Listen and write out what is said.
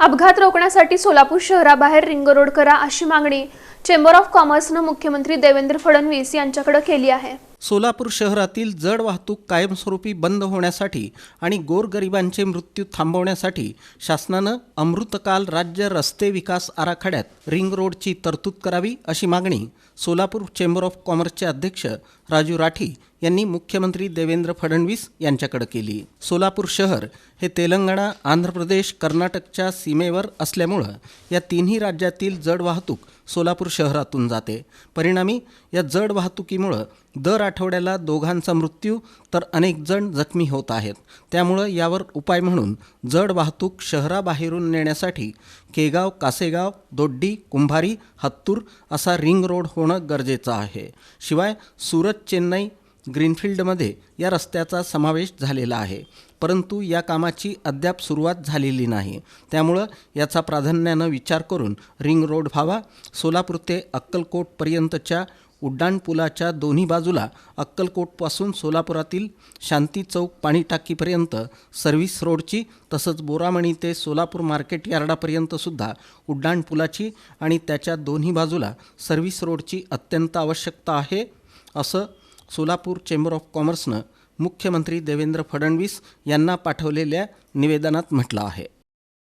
अपघात रोखण्यासाठी सोलापूर शहराबाहेर रिंग रोड करा अशी मागणी चेंबर ऑफ कॉमर्सनं मुख्यमंत्री देवेंद्र फडणवीस यांच्याकडे केली आहे. सोलापूर शहरातील जड वाहतूक कायमस्वरूपी बंद होण्यासाठी आणि गोरगरिबांचे मृत्यू थांबवण्यासाठी शासनानं अमृतकाल राज्य रस्ते विकास आराखड्यात रिंग रोडची तरतूद करावी अशी मागणी सोलापूर चेंबर ऑफ कॉमर्सचे अध्यक्ष राजू राठी यांनी मुख्यमंत्री देवेंद्र फडणवीस यांच्याकडे केली. सोलापूर शहर हे तेलंगणा आंध्र प्रदेश कर्नाटकच्या सीमेवर असल्यामुळं या तिन्ही राज्यातील जड वाहतूक सोलापूर शहरातून जाते. परिणामी या जड वाहतुकीमुळं दर आठवड्याला दोघांचा मृत्यू तर अनेक जण जखमी होत आहेत. त्यामुळं यावर उपाय म्हणून जड वाहतूक शहराबाहेरून नेण्यासाठी केगाव कासेगाव दोड्डी कुंभारी हत्तूर असा रिंग रोड होणं गरजेचं आहे. शिवाय सुरत चेन्नई ग्रीनफील्डमध्ये या रस्त्याचा समावेश झालेला आहे. परंतु या कामाची अद्याप सुरुवात झालेली नाही. त्यामुळं याचा प्राधान्यानं विचार करून रिंग रोड व्हावा. सोलापूर ते अक्कलकोटपर्यंतच्या उड्डाणपुलाच्या दोन्ही बाजूला अक्कलकोटपासून सोलापुरातील शांती चौक पाणी टाकीपर्यंत सर्व्हिस रोडची तसंच बोरामणी ते सोलापूर मार्केट यार्डापर्यंतसुद्धा उड्डाणपुलाची आणि त्याच्या दोन्ही बाजूला सर्व्हिस रोडची अत्यंत आवश्यकता आहे असं सोलापूर चेंबर ऑफ कॉमर्सनं मुख्यमंत्री देवेंद्र फडणवीस यांना पाठवलेल्या निवेदनात म्हटलं आहे.